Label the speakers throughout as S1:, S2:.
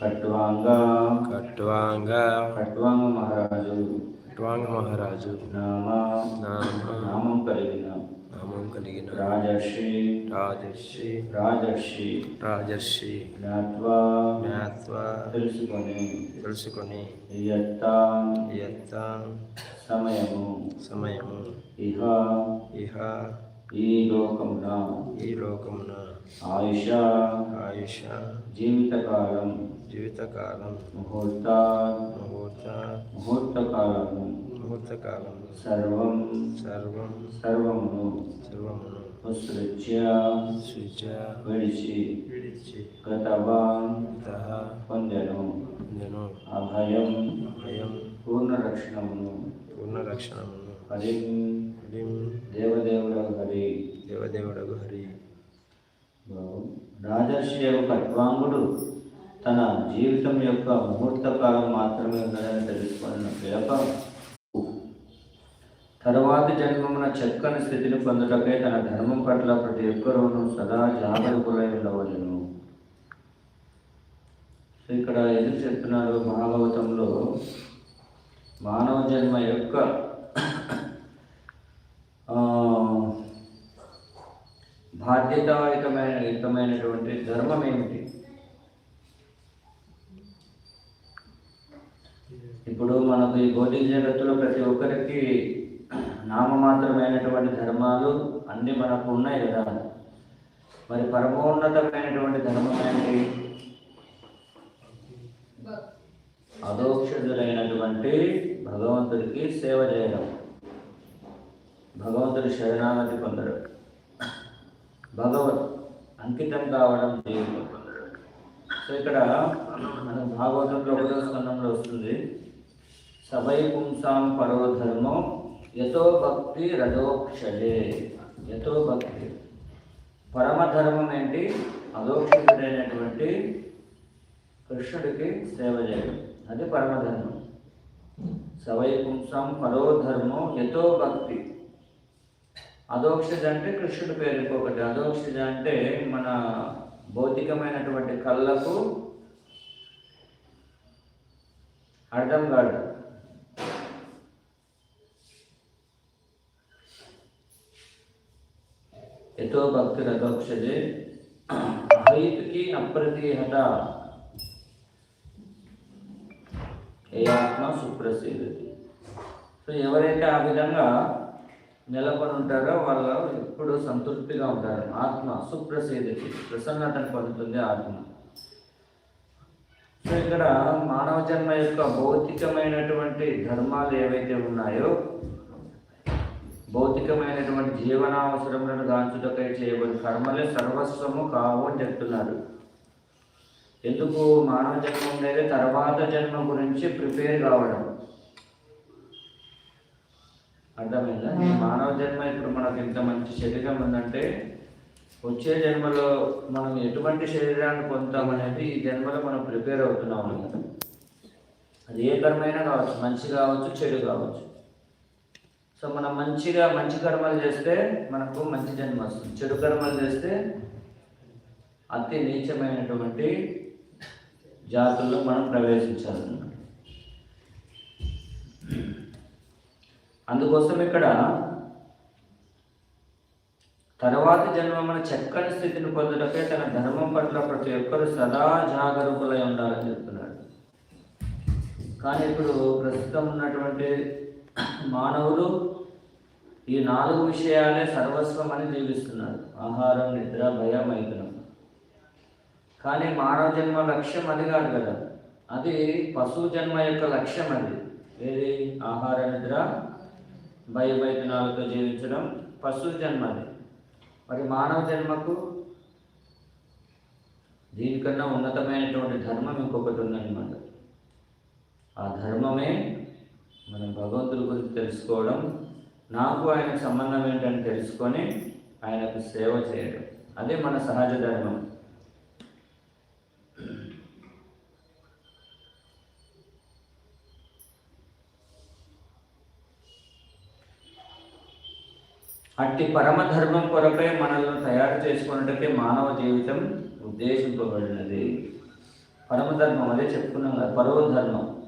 S1: ఖట్వాంగ
S2: ఖట్వాంగ
S1: ఖట్వాంగ మహారాజు.
S2: ఖట్వాంగ మహారాజు.
S1: నామ.
S2: నామ.
S1: నామం కలిగిన.
S2: నామం కలిగిన.
S1: రాజర్షి.
S2: రాజర్షి.
S1: రాజర్షి.
S2: రాజర్షి.
S1: జ్ఞాత్వా.
S2: జ్ఞాత్వా.
S1: తెలుసుకొని.
S2: తెలుసుకొని.
S1: యత్త
S2: యత్త
S1: సమయము.
S2: సమయము.
S1: ఇహ.
S2: ఇహ.
S1: ఈ లోకమున
S2: ఈ లోకమున
S1: ఆయుష
S2: ఆయుష
S1: జీవితకాలం
S2: జీవితకాలం
S1: ముహూర్త
S2: ముహూర్త
S1: ముహూర్తకాలము
S2: ముహూర్తకాలం
S1: సర్వం
S2: సర్వం
S1: సర్వమును
S2: సర్వమును
S1: ఉత్సృత్య
S2: శుచ
S1: విడిచి
S2: విడిచి
S1: గతవాన్ పొందెను.
S2: నేను
S1: అభయం
S2: భయం
S1: పూర్ణ రక్షణమును
S2: పూర్ణ రక్షణమును
S1: హరిం
S2: హరిం
S1: దేవదేవుడ హరి
S2: దేవదేవుడగు హరి
S1: రాజర్షి యొక్క తన జీవితం యొక్క ముహూర్త కాలం మాత్రమే ఉన్నదని తెలుసుకున్న పిలక తరువాతి జన్మమున చక్కని స్థితిని పొందుటకై తన ధర్మం పట్ల ప్రతి ఒక్కరూను సదా జాగరూకులై ఉండవలను. సో ఇక్కడ ఎందుకు చెప్తున్నారు భాగవతంలో మానవ జన్మ యొక్క ఆ, బాధ్యతాయుతమైన యుతమైనటువంటి ధర్మం ఏమిటి? ఇప్పుడు మనకు ఈ భౌతిక జగత్తులో ప్రతి ఒక్కరికి నామమాత్రమైనటువంటి ధర్మాలు అన్నీ మనకు ఉన్నాయి కదా. మరి పరమోన్నతమైనటువంటి ధర్మం ఏంటి అదోక్షులైనటువంటి భగవంతుడికి సేవ చేయడం. భగవంతుడి శరణాగతి పొందడం. భగవత్ అంకితం కావడం దేవుడు సో ఇక్కడ మన భాగవతంలో ఒకటో స్కందంలో వస్తుంది. సభై పుంసాం పరో ధర్మం యతో భక్తి రథోక్షలే. యతో భక్తి. పరమధర్మం ఏంటి? అదోక్షుడైనటువంటి కృష్ణుడికి సేవ చేయడం. అది పరమధర్మం సవై పుంసాం పరో ధర్మం యతో భక్తి. అధోక్షజ అంటే కృష్ణుడి పేరు ఇంకొకటి. అధోక్షజ అంటే మన భౌతికమైనటువంటి కళ్ళకు అడ్డం కాడు ఎతో భక్తి రథోక్షజే అహైతుకి అప్రతిహత. ఏ ఆత్మ సుప్రసిద్ధి సో ఎవరైతే ఆ విధంగా నెలకొని ఉంటారో వాళ్ళు ఎప్పుడు సంతృప్తిగా ఉంటారు. ఆత్మ సుప్రసిద్ధికి ప్రసన్నతను పొందుతుంది ఆత్మ. సో ఇక్కడ మానవ జన్మ యొక్క భౌతికమైనటువంటి ధర్మాలు ఏవైతే ఉన్నాయో భౌతికమైనటువంటి జీవనావసరములను దాచుటకై చేయబడిన కర్మలే సర్వస్వము కావు అని చెప్తున్నారు. ఎందుకు మానవ జన్మ ఉండేది? తర్వాత జన్మ గురించి ప్రిపేర్ కావడం. అర్థమైందా? ఈ మానవ జన్మ ఇప్పుడు మనకు ఇంత మంచి శరీరం ఉందంటే వచ్చే జన్మలో మనం ఎటువంటి శరీరాన్ని పొందుతామనేది ఈ జన్మలో మనం ప్రిపేర్ అవుతున్నాం. అది ఏ కర్మైనా కావచ్చు మంచి కావచ్చు చెడు కావచ్చు. సో మనం మంచిగా మంచి కర్మలు చేస్తే మనకు మంచి జన్మ వస్తుంది. చెడు కర్మలు చేస్తే అతి నీచమైనటువంటి జాతుల్లో మనం ప్రవేశించాలన్నమాట. అందుకోసం ఇక్కడ తర్వాతి జన్మమున చక్కని స్థితిని పొందుటకే తన ధర్మం పట్ల ప్రతి ఒక్కరు సదా జాగరూకులై ఉండాలని చెప్తున్నాడు. కానీ ఇప్పుడు ప్రస్తుతం ఉన్నటువంటి మానవులు ఈ నాలుగు విషయాలే సర్వస్వం అని జీవిస్తున్నారు. ఆహారం నిద్ర భయం మైథునం కానీ మానవ జన్మ లక్ష్యం అది కాదు కదా. అది పశువు జన్మ యొక్క లక్ష్యం అది. ఏది? ఆహార నిద్ర భయభైతనాలతో జీవించడం పశు జన్మది మరి మానవ జన్మకు దీనికన్నా ఉన్నతమైనటువంటి ధర్మం ఇంకొకటి ఉందన్నమాట. ఆ ధర్మమే మనం భగవంతుడి గురించి తెలుసుకోవడం నాకు ఆయనకు సంబంధం ఏంటని తెలుసుకొని ఆయనకు సేవ చేయడం. అదే మన సహజ ధర్మం. అట్టి పరమధర్మం కొరకై మనల్ని తయారు చేసుకున్నట్టుకే మానవ జీవితం ఉద్దేశింపబడినది. పరమధర్మం అదే చెప్పుకున్నాం కదా పరమధర్మం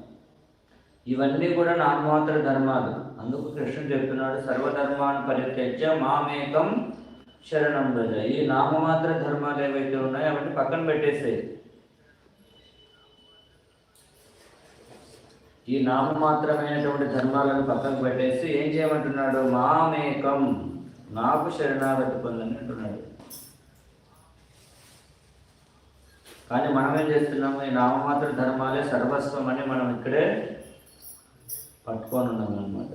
S1: ఇవన్నీ కూడా నామమాత్ర ధర్మాలు. అందుకు కృష్ణుడు చెప్తున్నాడు సర్వధర్మాన్ని పరిత్యజ్య మామేకం శరణం రజ ఈ నామమాత్ర ధర్మాలు ఏవైతే ఉన్నాయో అవన్నీ పక్కన పెట్టేసాయి. ఈ నామమాత్రమైనటువంటి ధర్మాలను పక్కకు పెట్టేసి ఏం చేయమంటున్నాడు? మామేకం. నాకు శరణాగతి పొందని అంటున్నాడు. కానీ మనం ఏం చేస్తున్నాము? ఈ నామమాత్ర ధర్మాలే సర్వస్వం అని మనం ఇక్కడే పట్టుకొని ఉన్నాం అనమాట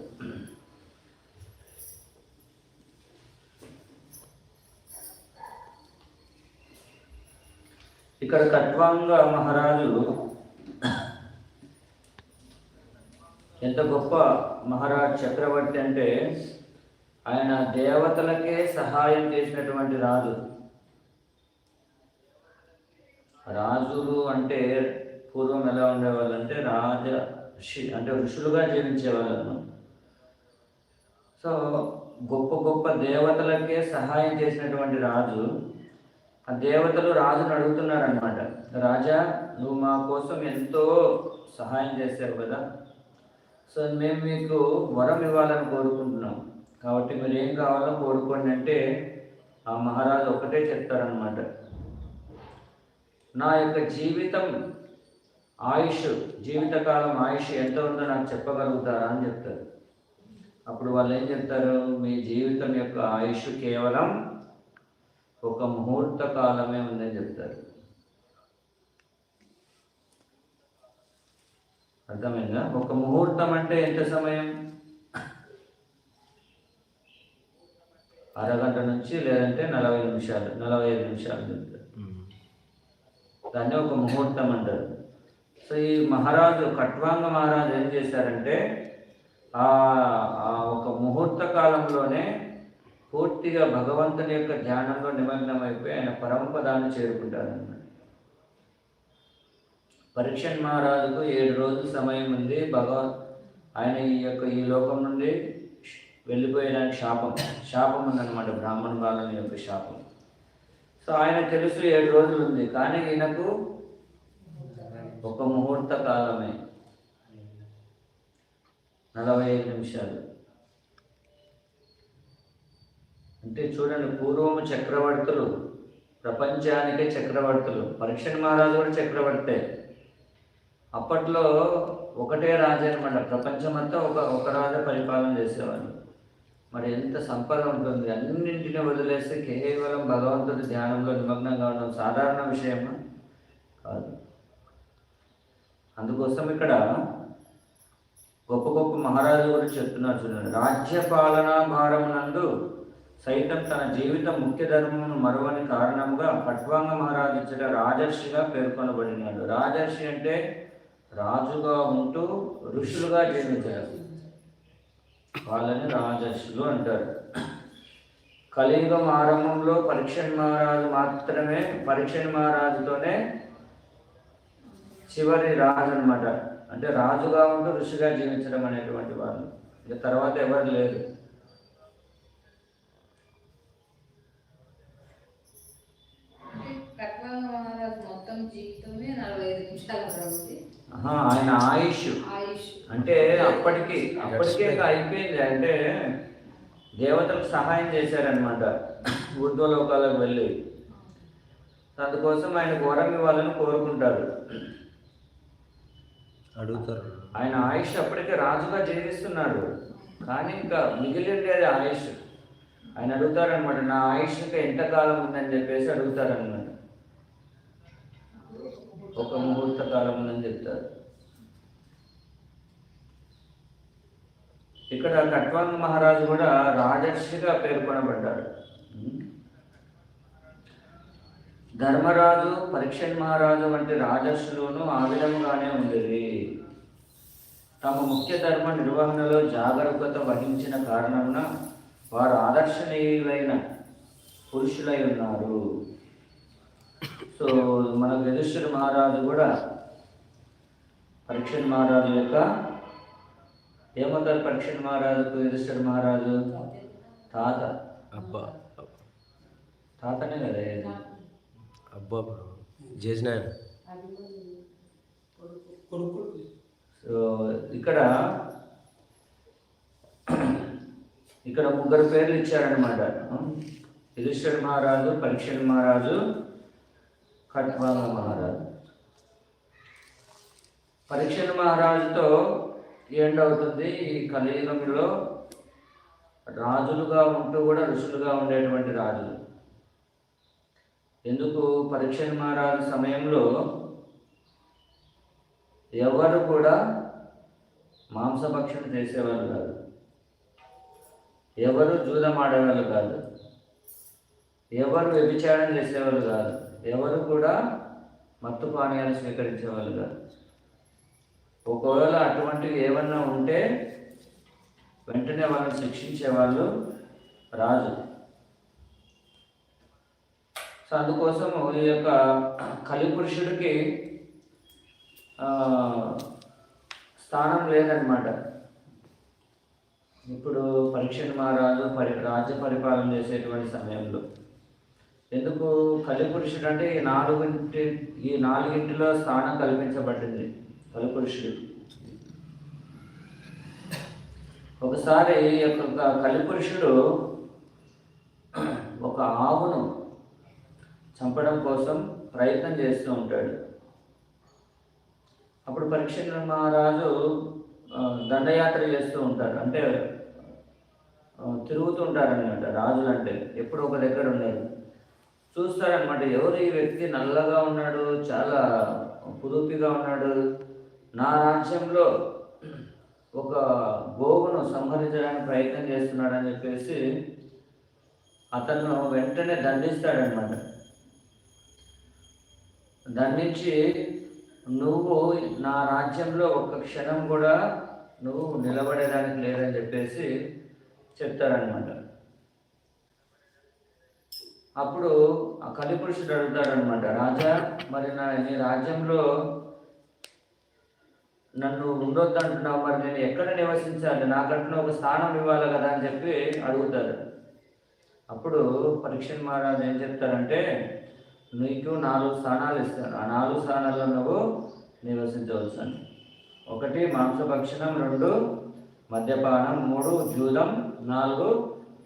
S1: ఇక్కడ కట్వాంగ మహారాజు ఎంత గొప్ప మహారాజ్ చక్రవర్తి అంటే ఆయన దేవతలకే సహాయం చేసినటువంటి రాజు. రాజులు అంటే పూర్వం ఎలా ఉండేవాళ్ళు అంటే రాజ ఋషి అంటే ఋషులుగా జీవించేవాళ్ళు అన్నమాట. సో గొప్ప గొప్ప దేవతలకే సహాయం చేసినటువంటి రాజు ఆ దేవతలు రాజును అడుగుతున్నారనమాట రాజా నువ్వు మా కోసం ఎంతో సహాయం చేశావు కదా. సో మేము మీకు వరం ఇవ్వాలని కోరుకుంటున్నాం. కాబట్టి మీరు ఏం కావాలో కోరుకోండి అంటే ఆ మహారాజు ఒకటే చెప్తారనమాట నా యొక్క జీవితం ఆయుష్ జీవితకాలం ఆయుష్ ఎంత ఉందో నాకు చెప్పగలుగుతారా అని చెప్తారు. అప్పుడు వాళ్ళు ఏం చెప్తారు? మీ జీవితం యొక్క ఆయుష్ కేవలం ఒక ముహూర్త కాలమే ఉందని చెప్తారు. అర్థమైందా? ఒక ముహూర్తం అంటే ఎంత సమయం? అరగంట నుంచి లేదంటే నలభై నిమిషాలు నలభై ఐదు నిమిషాలు చెప్తారు దాన్ని ఒక ముహూర్తం అంటారు. సో ఈ మహారాజు కట్వాంగ మహారాజు ఏం చేశారంటే ఆ ఆ ఒక ముహూర్త కాలంలోనే పూర్తిగా భగవంతుని యొక్క ధ్యానంలో నిమగ్నమైపోయి ఆయన పరమపదాన్ని చేరుకుంటారన్నమాట. పరీక్షన్ మహారాజుకు ఏడు రోజుల సమయం ఉంది. భగవన్ ఆయన ఈ యొక్క ఈ లోకం నుండి వెళ్ళిపోయేదానికి శాపం. శాపం ఉందన్నమాట. బ్రాహ్మణ బాలుని యొక్క శాపం. సో ఆయన తెలుసు ఏడు రోజులు ఉంది. కానీ ఈయనకు ఒక ముహూర్త కాలమే. నలభై ఐదు నిమిషాలు. అంటే చూడండి పూర్వము చక్రవర్తులు ప్రపంచానికే చక్రవర్తులు. పరీక్షణ మహారాజు కూడా చక్రవర్తే. అప్పట్లో ఒకటే రాజు అనమాట ప్రపంచమంతా ఒక ఒక రాజు పరిపాలన చేసేవాళ్ళు మరి ఎంత సంపద ఉంటుంది? అన్నింటినీ వదిలేస్తే కేవలం భగవంతుడి ధ్యానంలో నిమగ్నంగా ఉండడం సాధారణ విషయమా? కాదు. అందుకోసం ఇక్కడ గొప్ప గొప్ప మహారాజు గురించి చెప్తున్నారు చూడండి. రాజ్య పాలనా భారమునందు సైతం తన జీవిత ముఖ్య ధర్మమును మరువని కారణముగా పట్వాంగ మహారాజు ఇచ్చిన రాజర్షిగా పేర్కొనబడినాడు. రాజర్షి అంటే రాజుగా ఉంటూ ఋషులుగా జీవించారు. వాళ్ళని రాజర్షులు అంటారు. కలియుగం ఆరంభంలో పరీక్షణ్ మహారాజు మాత్రమే పరీక్షణ్ మహారాజుతోనే చివరి రాజు అనమాట అంటే రాజుగా ఉంటూ ఋషిగా జీవించడం అనేటువంటి వాళ్ళు. ఇక తర్వాత ఎవరు లేరు. ఆయన ఆయుష్. అంటే అప్పటికి అప్పటికే అయిపోయింది. అంటే దేవతలకు సహాయం చేశారనమాట ఊర్ధ్వలోకాలకు వెళ్ళి. అందుకోసం ఆయన ఘోరం ఇవ్వాలని కోరుకుంటారు.
S2: అడుగుతారు.
S1: ఆయన ఆయుష్ అప్పటికే రాజుగా జీవిస్తున్నాడు. కానీ ఇంకా మిగిలి ఉండేది ఆయుష్. ఆయన అడుగుతారనమాట నా ఆయుష్ ఇంకా ఎంతకాలం ఉందని చెప్పేసి అడుగుతారనమాట ఒక ముహూర్త కాలం ఉందని చెప్తారు. ఇక్కడ కట్వాంగ మహారాజు కూడా రాజర్షిగా పేర్కొనబడ్డాడు. ధర్మరాజు పరీక్షణ్ మహారాజు వంటి రాజర్షులను ఆ విధంగానే ఉండేది. తమ ముఖ్య ధర్మ నిర్వహణలో జాగరూకత వహించిన కారణమున వారు ఆదర్శనీయులైన పురుషులై ఉన్నారు. సో మన యధిష్ఠిర మహారాజు కూడా పరీక్షణ్ మహారాజు యొక్క ఏమవుతారు పరీక్షణ్ మహారాజుకు యధిష్ఠిర మహారాజు? తాత.
S2: అబ్బా.
S1: తాతనే కదా?
S2: అబ్బా చేసిన
S1: సో ఇక్కడ ఇక్కడ ముగ్గురు పేర్లు ఇచ్చారనమాట యుధిష్ఠిర మహారాజు పరీక్షణ మహారాజు ఖట్వాంగ మహారాజు. పరీక్షణ మహారాజుతో ఏంటవుతుంది ఈ కలియుగంలో? రాజులుగా ఉంటూ కూడా ఋషులుగా ఉండేటువంటి రాజులు. ఎందుకు? పరీక్ష మహారాజు సమయంలో ఎవరు కూడా మాంసభక్షణ చేసేవాళ్ళు కాదు. ఎవరు జూదం ఆడేవాళ్ళు కాదు. ఎవరు వ్యభిచారం చేసేవాళ్ళు కాదు. ఎవరు కూడా మత్తు పానీయాలు స్వీకరించేవాళ్ళు కాదు. ఒకవేళ అటువంటివి ఏమన్నా ఉంటే వెంటనే వాళ్ళని శిక్షించేవాళ్ళు రాజు. సో అందుకోసం ఈ యొక్క కలిపురుషుడికి స్థానం లేదనమాట ఇప్పుడు పరీక్షణ మహారాజు పరి రాజ్య పరిపాలన చేసేటువంటి సమయంలో. ఎందుకు? కలిపురుషుడు అంటే ఈ నాలుగింటి ఈ నాలుగింటిలో స్థానం కల్పించబడింది. కలిపురుషుడు. ఒకసారి ఈ యొక్క కలిపురుషుడు ఒక ఆవును చంపడం కోసం ప్రయత్నం చేస్తూ ఉంటాడు. అప్పుడు పరీక్షణ మహారాజు దండయాత్ర చేస్తూ ఉంటారు అంటే తిరుగుతూ ఉంటారనమాట రాజులు అంటే ఎప్పుడు ఒక దగ్గర ఉండరు చూస్తారనమాట ఎవరు ఈ వ్యక్తి నల్లగా ఉన్నాడు చాలా కురూపిగా ఉన్నాడు నా రాజ్యంలో ఒక గోవును సంహరించడానికి ప్రయత్నం చేస్తున్నాడని చెప్పేసి అతను వెంటనే దండిస్తాడనమాట దండించి నువ్వు నా రాజ్యంలో ఒక్క క్షణం కూడా నువ్వు నిలబడేదానికి లేదని చెప్పేసి చెప్తారనమాట అప్పుడు ఆ కలిపురుషుడు అడుగుతాడనమాట రాజా మరి నా నీ రాజ్యంలో నన్ను ఉండొద్దు అంటున్నావు మరి నేను ఎక్కడ నివసించాలి? నాకంటూ ఒక స్థానం ఇవ్వాలి కదా అని చెప్పి అడుగుతారు అప్పుడు పరీక్ష మహారాజు ఏం చెప్తారంటే నీకు నాలుగు స్థానాలు ఇస్తాను. ఆ నాలుగు స్థానాల్లో నువ్వు నివసించవచ్చు అని. ఒకటి మాంసభక్షణం రెండు మద్యపానం మూడు జూదం నాలుగు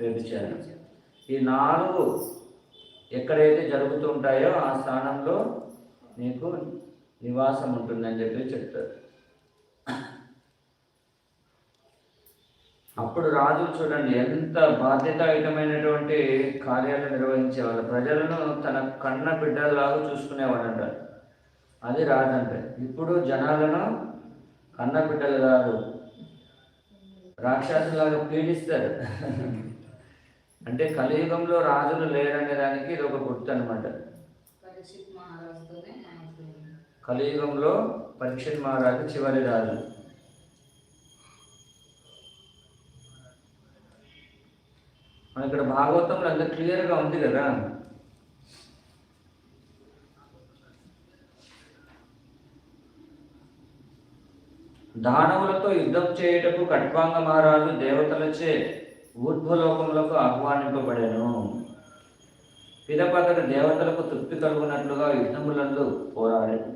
S1: వ్యభిచారం. ఈ నాలుగు ఎక్కడైతే జరుగుతుంటాయో ఆ స్థానంలో నీకు నివాసం ఉంటుందని చెప్పి చెప్తారు. అప్పుడు రాజులు చూడండి ఎంత బాధ్యతాయుతమైనటువంటి కార్యాలు నిర్వహించేవాళ్ళు ప్రజలను తన కన్న బిడ్డలాగా చూసుకునేవాడంట. అది రాజు అంటే. ఇప్పుడు జనాలను కన్న బిడ్డలు కాదు రాక్షసులాగా పీడిస్తారు. అంటే కలియుగంలో రాజులు లేరనే దానికి ఇది ఒక గుర్తు అనమాట
S3: పరీక్షిత్
S1: కలియుగంలో పరీక్ష మహారాజు చివరి రాజు. మన ఇక్కడ భాగవతంలో అంత క్లియర్గా ఉంది కదా. దానవులతో యుద్ధం చేయుటకు కట్వాంగ మారాలు దేవతలచే ఊర్ధ్వలోకములకు ఆహ్వానింపబడెను. పిదపతడు దేవతలకు తృప్తి కలుగునట్లుగా యుద్ధములందు పోరాడాడు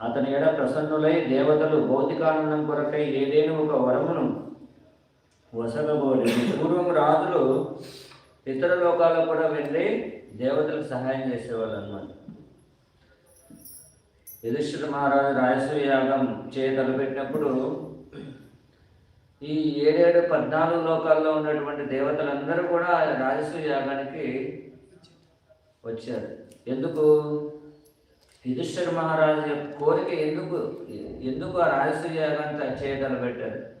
S1: అతని ఎడ ప్రసన్నులై దేవతలు భౌతికానందం కొరకై ఏదేను ఒక వరమును వసగబోడి పూర్వం రాజులు ఇతర లోకాలకు కూడా వెళ్ళి దేవతలకు సహాయం చేసేవాళ్ళు అనమాట యుధిష్ఠిర మహారాజు రాజస్వ యాగం చేయ తలపెట్టినప్పుడు ఈ ఏడేడు పద్నాలుగు లోకాల్లో ఉన్నటువంటి దేవతలందరూ కూడా ఆ యాగానికి వచ్చారు. ఎందుకు? యుధిష్ఠిర మహారాజు యొక్క కోరిక ఎందుకు? ఎందుకు ఆ రాజస్వ యాగాన్ని చేయ తలపెట్టారు?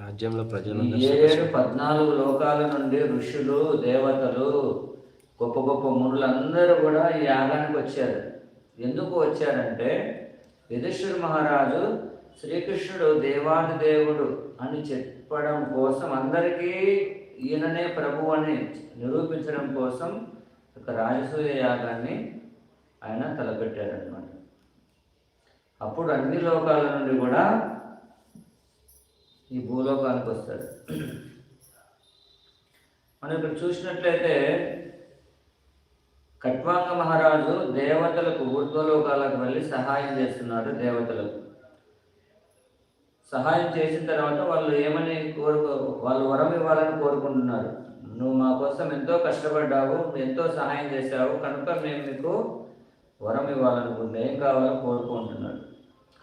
S2: రాజ్యంలో
S1: ఈ
S2: ప్రజలందరూ
S1: ఏడేడు పద్నాలుగు లోకాల నుండి ఋషులు దేవతలు గొప్ప గొప్ప మునులందరూ కూడా ఈ యాగానికి వచ్చారు. ఎందుకు వచ్చారంటే యుధిష్ఠిర మహారాజు శ్రీకృష్ణుడు దేవాది దేవుడు అని చెప్పడం కోసం అందరికీ ఈయననే ప్రభు అని నిరూపించడం కోసం ఒక రాజసూయ యాగాన్ని ఆయన తలపెట్టారనమాట అప్పుడు అన్ని లోకాల నుండి కూడా ఈ భూలోకానికి వస్తాడు. మనం ఇక్కడ చూసినట్లయితే కట్వాంగ మహారాజు దేవతలకు ఊర్ధ్వలోకాలకు వెళ్ళి సహాయం చేస్తున్నాడు దేవతలకు. సహాయం చేసిన తర్వాత వాళ్ళు ఏమని కోరుకో వాళ్ళు వరం ఇవ్వాలని కోరుకుంటున్నారు. నువ్వు మా కోసం ఎంతో కష్టపడ్డావు ఎంతో సహాయం చేశావు కనుక మేము మీకు వరం ఇవ్వాలనుకుంటే ఏం కావాలో కోరుకుంటున్నాడు.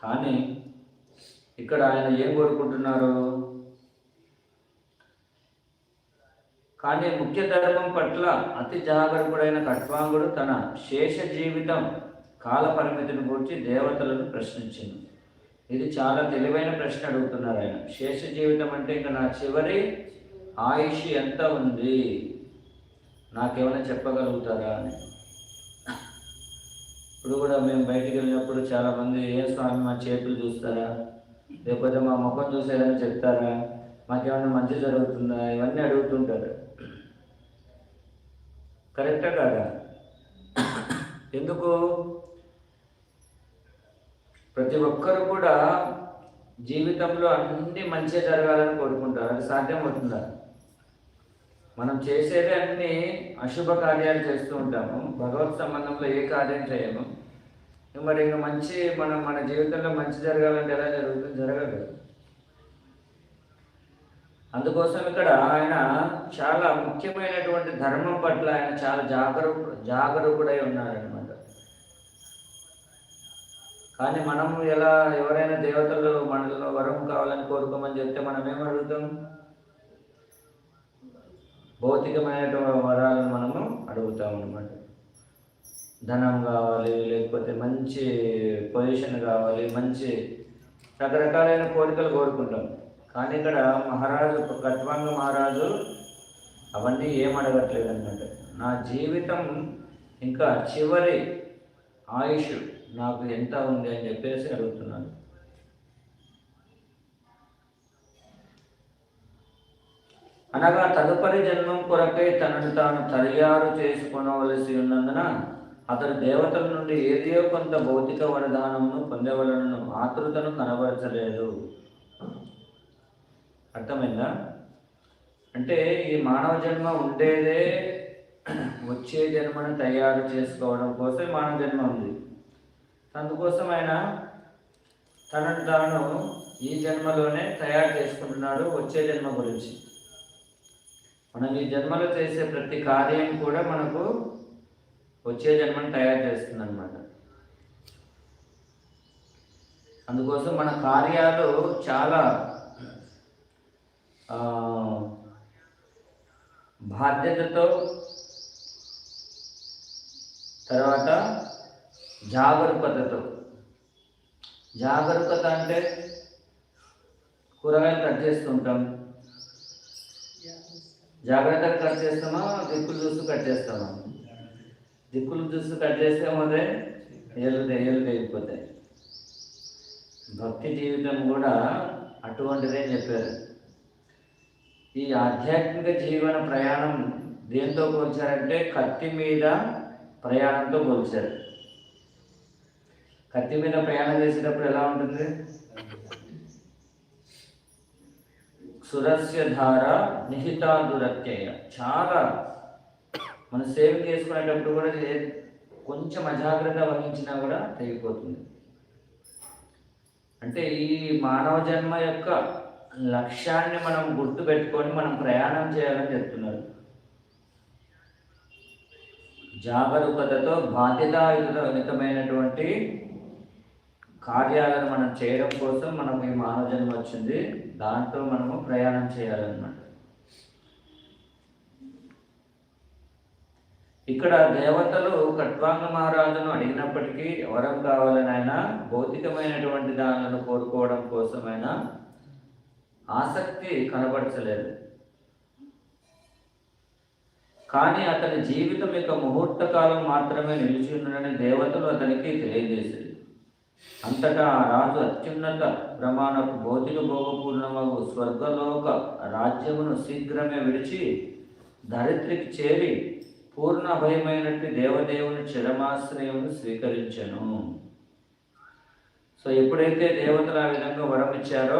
S1: కానీ ఇక్కడ ఆయన ఏం కోరుకుంటున్నారు? కానీ ముఖ్య ధర్మం పట్ల అతి జాగరూకుడైన కట్వాంగుడు తన శేష జీవితం కాల పరిమితిని గురించి దేవతలను ప్రశ్నించింది. ఇది చాలా తెలివైన ప్రశ్న అడుగుతున్నారు ఆయన. శేష జీవితం అంటే ఇంకా నా చివరి ఆయుష్ ఎంత ఉంది? నాకేమైనా చెప్పగలుగుతారా అని. ఇప్పుడు కూడా మేము బయటికి వెళ్ళినప్పుడు చాలామంది ఏ స్వామి మా చేతులు చూస్తారా? లేకపోతే మా ముఖం చూసేదని చెప్తారా? మాకేమైనా మంచి జరుగుతుందా? ఇవన్నీ అడుగుతుంటారు. కరెక్టా కాదా? ఎందుకు? ప్రతి ఒక్కరు కూడా జీవితంలో అన్ని మంచిగా జరగాలని కోరుకుంటారు. అది సాధ్యమవుతుందా మనం చేసేది అన్ని అశుభ కార్యాలు చేస్తూ ఉంటాము. భగవత్ సంబంధంలో ఏ కార్యం చేయము? మరి ఇంకా మంచి మన మన జీవితంలో మంచి జరగాలంటే ఎలా జరుగుతుంది? జరగదు. అందుకోసం ఇక్కడ ఆయన చాలా ముఖ్యమైనటువంటి ధర్మం పట్ల ఆయన చాలా జాగరూ జాగరూకుడై ఉన్నారనమాట కానీ మనం ఎలా ఎవరైనా దేవతలు మనలో వరం కావాలని కోరుకోమని చెప్తే మనం ఏమడుగుతాం? అడుగుతాం భౌతికమైనటువంటి వరాలను మనము అడుగుతాం అనమాట ధనం కావాలి లేకపోతే మంచి పొజిషన్ కావాలి మంచి రకరకాలైన కోరికలు కోరుకుంటాం. కానీ ఇక్కడ మహారాజు కట్వాంగ మహారాజు అవన్నీ ఏం అడగట్లేదు అనమాట నా జీవితం ఇంకా చివరి ఆయుష్ నాకు ఎంత ఉంది అని చెప్పేసి అడుగుతున్నాను అనగా తదుపరి జన్మం కొరకై తనను తాను తయారు చేసుకోవలసి ఉన్నందున అతడు దేవతల నుండి ఏదో కొంత భౌతిక వరదానమును పొందేవలను ఆతృతను కనబరచలేదు. అర్థమైందా? అంటే ఈ మానవ జన్మ ఉండేదే వచ్చే జన్మను తయారు చేసుకోవడం కోసం మానవ జన్మ ఉంది. అందుకోసం ఆయన తనను తాను ఈ జన్మలోనే తయారు చేసుకుంటున్నాడు వచ్చే జన్మ గురించి. మనం ఈ జన్మలో చేసే ప్రతి కార్యం కూడా మనకు వచ్చే జన్మను తయారు చేస్తుంది అనమాట అందుకోసం మన కార్యాలు చాలా బాధ్యతతో తర్వాత జాగరూకతతో. జాగరూకత అంటే కూరగాయలు కట్ చేస్తుంటాం. జాగ్రత్తగా కట్ చేస్తామా? దిక్కులు చూస్తూ కట్ చేస్తామా? దిక్కులు చూస్తూ కట్ చేస్తే మొదే ఏళ్ళు ఏళ్ళు తెగిపోతాయి భక్తి జీవితం కూడా అటువంటిదే చెప్పారు. ఈ ఆధ్యాత్మిక జీవన ప్రయాణం దేంతో పోల్చారంటే కత్తి మీద ప్రయాణంతో పోల్చారు కత్తి మీద ప్రయాణం చేసేటప్పుడు ఎలా ఉంటుంది? సురస్య ధార నిహితా దురత్యయ చాలా మనం సేవ్ చేసుకునేటప్పుడు కూడా కొంచెం అజాగ్రత్త వహించినా కూడా తెగిపోతుంది. అంటే ఈ మానవ జన్మ యొక్క లక్ష్యాన్ని మనం గుర్తు పెట్టుకొని మనం ప్రయాణం చేయాలని చెప్తున్నారు. జాగరూకతతో బాధ్యతాయుతమైనటువంటి కార్యాలను మనం చేయడం కోసం మనకు ఈ మానవ జన్మ వచ్చింది. దాంతో మనము ప్రయాణం చేయాలన్నమాట. ఇక్కడ దేవతలు కట్వాంగ మహారాజును అడిగినప్పటికీ వరం కావాలని ఆయన భౌతికమైనటువంటి దానిలను కోరుకోవడం కోసమైనా ఆసక్తి కనబరచలేదు. కానీ అతని జీవితం యొక్క ముహూర్త కాలం మాత్రమే నిలిచి ఉండడని దేవతలు అతనికి తెలియజేశారు. అంతటా ఆ రాజు అత్యున్నత ప్రమాణపు భౌతిక భోగపూర్ణమగు స్వర్గలోక రాజ్యమును శీఘ్రమే విడిచి ధరిత్రికి చేరి పూర్ణ భయమైనట్టు దేవదేవుని చిరమాశ్రయమును స్వీకరించను. సో ఎప్పుడైతే దేవతలు ఆ విధంగా వరం ఇచ్చారో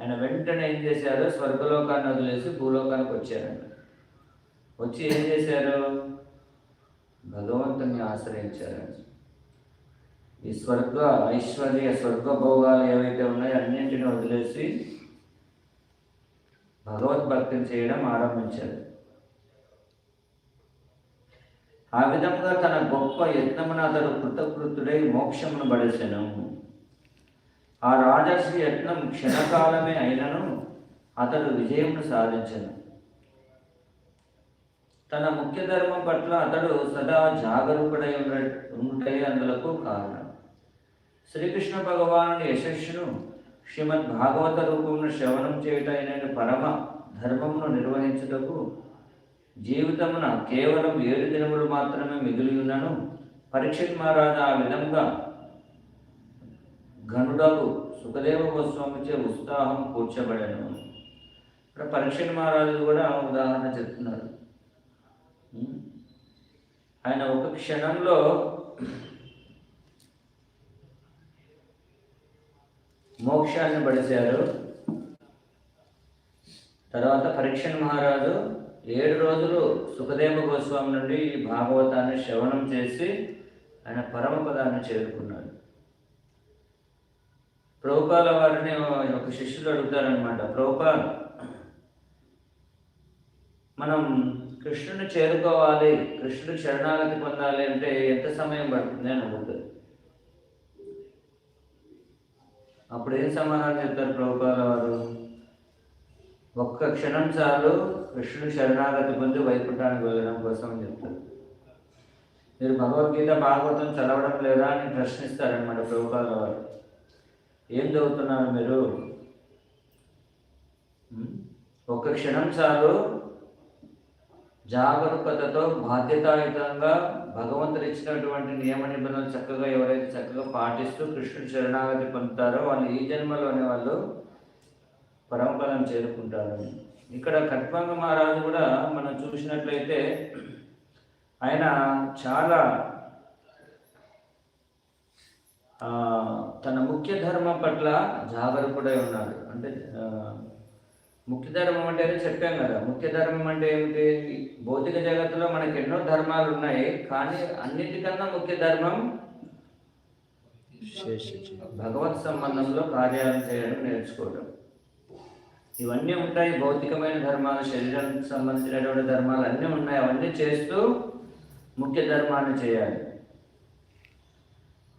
S1: ఆయన వెంటనే ఏం చేశారు? స్వర్గలోకాన్ని వదిలేసి భూలోకానికి వచ్చారంట. వచ్చి ఏం చేశారు? భగవంతుని ఆశ్రయించారని ఈ స్వర్గ ఐశ్వర్య స్వర్గ భోగాలు ఏవైతే ఉన్నాయో అన్నింటిని వదిలేసి భగవద్భక్తిని చేయడం ఆరంభించారు. ఆ విధంగా తన గొప్ప యత్నమున అతడు కృతకృతుడై మోక్షమును బడసెను. ఆ రాజర్షి యత్నం క్షణకాలమే అయినను అతడు విజయమును సాధించను. తన ముఖ్య ధర్మం పట్ల అతడు సదా జాగరూకుడై ఉండ ఉంటే అందులకు కారణం. శ్రీకృష్ణ భగవానుని యశస్సును శ్రీమద్ భాగవత రూపమును శ్రవణం చేయుటైన పరమ ధర్మమును నిర్వహించుటకు జీవితమున కేవలం ఏడు దినములు మాత్రమే మిగిలి ఉన్నాను పరీక్షిత్ మహారాజు ఆ విధంగా ఘనుడకు సుఖదేవ గోస్వామిచే ఉత్సాహం కూర్చబడను. ఇక్కడ పరీక్షిత్ మహారాజు కూడా ఉదాహరణ చెప్తున్నారు. ఆయన ఒక క్షణంలో మోక్షాన్ని పడిశారు. తర్వాత పరీక్షణ్ మహారాజు ఏడు రోజులు సుఖదేవ గోస్వామి నుండి ఈ భాగవతాన్ని శ్రవణం చేసి ఆయన పరమపదాన్ని చేరుకున్నాడు. ప్రభుపాల వారిని ఒక శిష్యుడు అడుగుతారనమాట ప్రభుపాల్ మనం కృష్ణుని చేరుకోవాలి కృష్ణుడు శరణాగతి పొందాలి అంటే ఎంత సమయం పడుతుంది? అని అడుగుతారు. అప్పుడు ఏం సమాధానం చెప్తారు ప్రభుపాల వారు? ఒక్క క్షణం చాలు కృష్ణుడు శరణాగతి పొంది వైకుంఠానికి వెళ్ళడం కోసం అని చెప్తారు. మీరు భగవద్గీత భాగవతం చదవడం లేదా అని ప్రశ్నిస్తారనమాట ప్రభుపాల వారు. ఏం చదువుతున్నారు మీరు? ఒక్క క్షణం చాలు. జాగరూకతతో బాధ్యతాయుతంగా భగవంతుడు ఇచ్చినటువంటి నియమ నిబంధనలు చక్కగా ఎవరైతే చక్కగా పాటిస్తూ కృష్ణుడు శరణాగతి పొందుతారో వాళ్ళు ఈ జన్మలోనే వాళ్ళు పరమపదం చేరుకుంటారు. ఇక్కడ కట్వంగ మహారాజు కూడా మనం చూసినట్లయితే ఆయన చాలా తన ముఖ్య ధర్మం పట్ల జాగరూకుడై ఉన్నాడు. అంటే ముఖ్య ధర్మం అంటే అదే చెప్పాం కదా. ముఖ్య ధర్మం అంటే ఏమిటి? భౌతిక జగత్తులో మనకి ఎన్నో ధర్మాలు ఉన్నాయి కానీ అన్నిటికన్నా ముఖ్య ధర్మం భగవత్ సంబంధంలో కార్యాలు చేయడం నేర్చుకోవడం. ఇవన్నీ ఉంటాయి భౌతికమైన ధర్మాలు శరీరానికి సంబంధించినటువంటి ధర్మాలు అన్నీ ఉన్నాయి. అవన్నీ చేస్తూ ముఖ్య ధర్మాన్ని చేయాలి.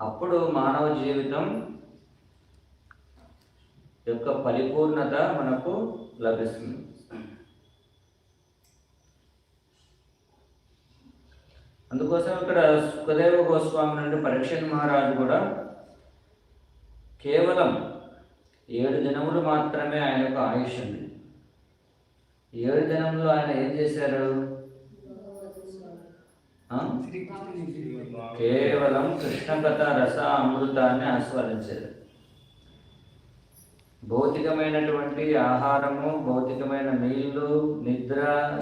S1: అప్పుడు మానవ జీవితం యొక్క పరిపూర్ణత మనకు లభిస్తుంది. అందుకోసం ఇక్కడ సుఖదేవ గోస్వామి నుండి పరీక్ష మహారాజు కూడా కేవలం ఏడు దినములు మాత్రమే ఆయన యొక్క ఆయుష్ ఉంది ఏడు దినములు ఆయన ఏం చేశారు? కేవలం కృష్ణ కథ రస అమృతాన్ని ఆస్వాదించారు. భౌతికమైనటువంటి ఆహారము భౌతికమైన నీళ్ళు నిద్ర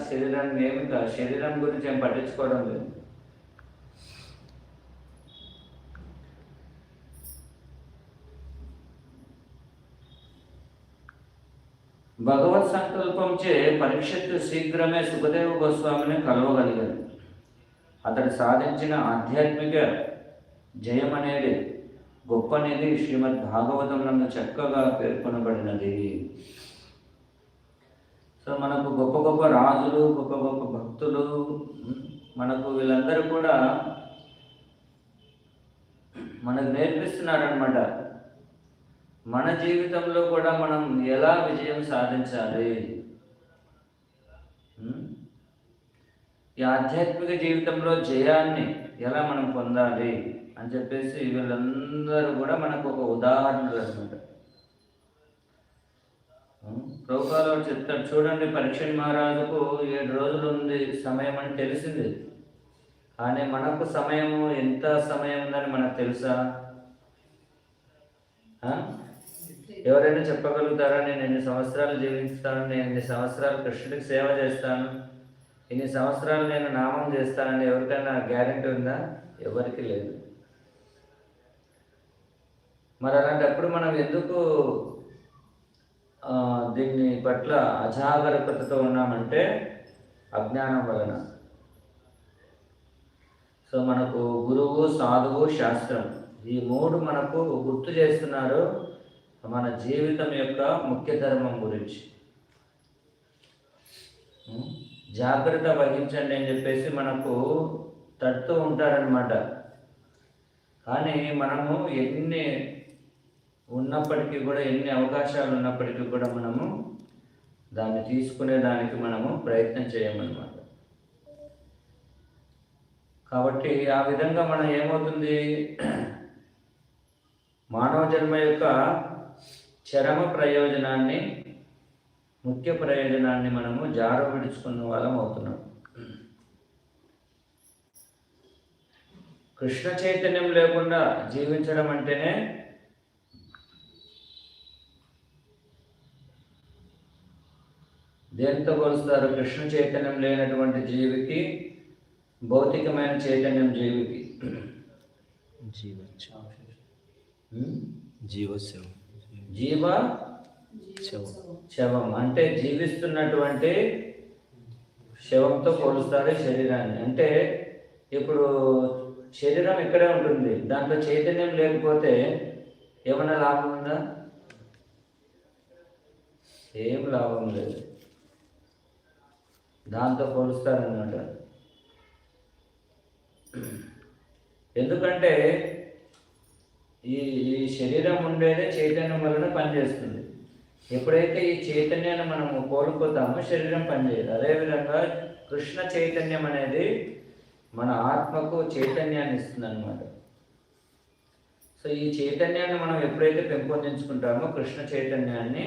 S1: శరీరం ఏమి శరీరం గురించి ఏం పట్టించుకోవడం లేదు. భగవత్ సంకల్పంచే పరీక్షత్తు శీఘ్రమే సుఖదేవ గోస్వామిని కలవగలిగాడు. అతడు సాధించిన ఆధ్యాత్మిక జయం అనేది గొప్పనిది శ్రీమద్ భాగవతం నన్ను చక్కగా పేర్కొనబడినది. సో మనకు గొప్ప గొప్ప రాజులు గొప్ప గొప్ప భక్తులు మనకు వీళ్ళందరూ కూడా మనకు నేర్పిస్తున్నారనమాట మన జీవితంలో కూడా మనం ఎలా విజయం సాధించాలి? ఈ ఆధ్యాత్మిక జీవితంలో జయాన్ని ఎలా మనం పొందాలి అని చెప్పేసి వీళ్ళందరూ కూడా మనకు ఒక ఉదాహరణలు అనమాట ప్రభుత్వాలు చెప్తాడు చూడండి పరీక్ష మహారాజుకు ఏడు రోజులు ఉంది సమయం అని తెలిసింది. కానీ మనకు సమయం ఎంత సమయం ఉందని మనకు తెలుసా? ఎవరైనా చెప్పగలుగుతారా? నేను ఎన్ని సంవత్సరాలు జీవిస్తాను? నేను ఎన్ని సంవత్సరాలు కృష్ణుడికి సేవ చేస్తాను? ఇన్ని సంవత్సరాలు నేను నామం చేస్తానని ఎవరికైనా గ్యారెంటీ ఉందా? ఎవరికి లేదు. మరి అలాంటప్పుడు మనం ఎందుకు దీన్ని పట్ల అజాగరూకతతో ఉన్నామంటే అజ్ఞానం వలన. సో మనకు గురువు సాధువు శాస్త్రం ఈ మూడు మనకు గుర్తు చేస్తున్నారు. మన జీవితం యొక్క ముఖ్య ధర్మం గురించి. జాగ్రత్త వహించండి అని చెప్పేసి మనకు తడుతూ ఉంటారనమాట కానీ మనము ఎన్ని ఉన్నప్పటికీ కూడా ఎన్ని అవకాశాలు ఉన్నప్పటికీ కూడా మనము దాన్ని తీసుకునే దానికి మనము ప్రయత్నం చేయమన్నమాట. కాబట్టి ఆ విధంగా మనం ఏమవుతుంది? మానవ జన్మ యొక్క చరమ ప్రయోజనాన్ని ముఖ్య ప్రయోజనాన్ని మనము జార విడుచుకున్న వాళ్ళం అవుతున్నాం. కృష్ణ చైతన్యం లేకుండా జీవించడం అంటేనే దేనితో పోలుస్తారు? కృష్ణ చైతన్యం లేనటువంటి జీవికి భౌతికమైన చైతన్యం జీవికి.
S2: జీవచ్చ
S1: ఉం? జీవ
S2: శవం
S1: శవం. అంటే జీవిస్తున్నటువంటి శవంతో పోలుస్తారు శరీరాన్ని. అంటే ఇప్పుడు శరీరం ఇక్కడే ఉంటుంది. దాంట్లో చైతన్యం లేకపోతే ఏమైనా లాభం ఉందా? ఏం లాభం లేదు. దాంతో పోలుస్తారన్నమాట. ఎందుకంటే ఈ ఈ శరీరం ఉండేదే చైతన్యం వలన పనిచేస్తుంది. ఎప్పుడైతే ఈ చైతన్యాన్ని మనము కోల్పోతామో శరీరం పనిచేయదు. అదేవిధంగా కృష్ణ చైతన్యం అనేది మన ఆత్మకు చైతన్యాన్ని ఇస్తుంది అనమాట సో ఈ చైతన్యాన్ని మనం ఎప్పుడైతే పెంపొందించుకుంటామో కృష్ణ చైతన్యాన్ని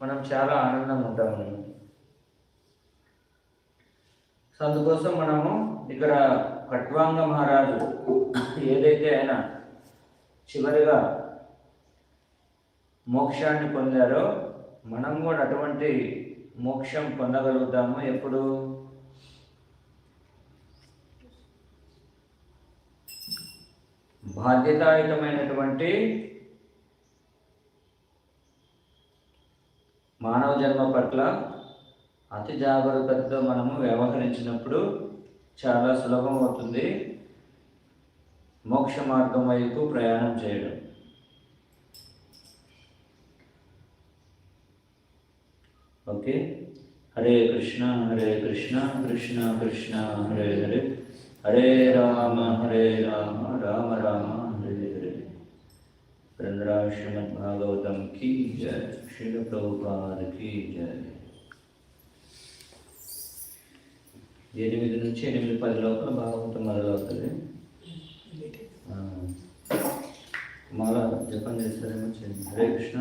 S1: మనం చాలా ఆనందంగా ఉంటాము సో అందుకోసం మనము ఇక్కడ ఖట్వాంగ మహారాజు ఏదైతే ఆయన చివరిగా మోక్షాన్ని పొందారో మనం కూడా అటువంటి మోక్షం పొందగలుగుతాము. ఎప్పుడు? బాధ్యతాయుతమైనటువంటి మానవ జన్మ పట్ల అతి జాగ్రత్తతో మనము వ్యవహరించినప్పుడు చాలా సులభం అవుతుంది. మోక్ష మార్గం వైపు ప్రయాణం చేయడం. ఓకే. హరే కృష్ణ హరే కృష్ణ కృష్ణ కృష్ణ హరే హరే. హరే రామ హరే రామ రామ రామ హరే హరే. చంద్రా శ్రీమద్ భాగవతం కీ జయ శిల ప్రభుపాద కీ జయ ఎనిమిది నుంచి ఎనిమిది పది లోపల భాగవతం మొదలవుతుంది. మాల జపం చేస్తారేమో చేయండి. హరే కృష్ణ.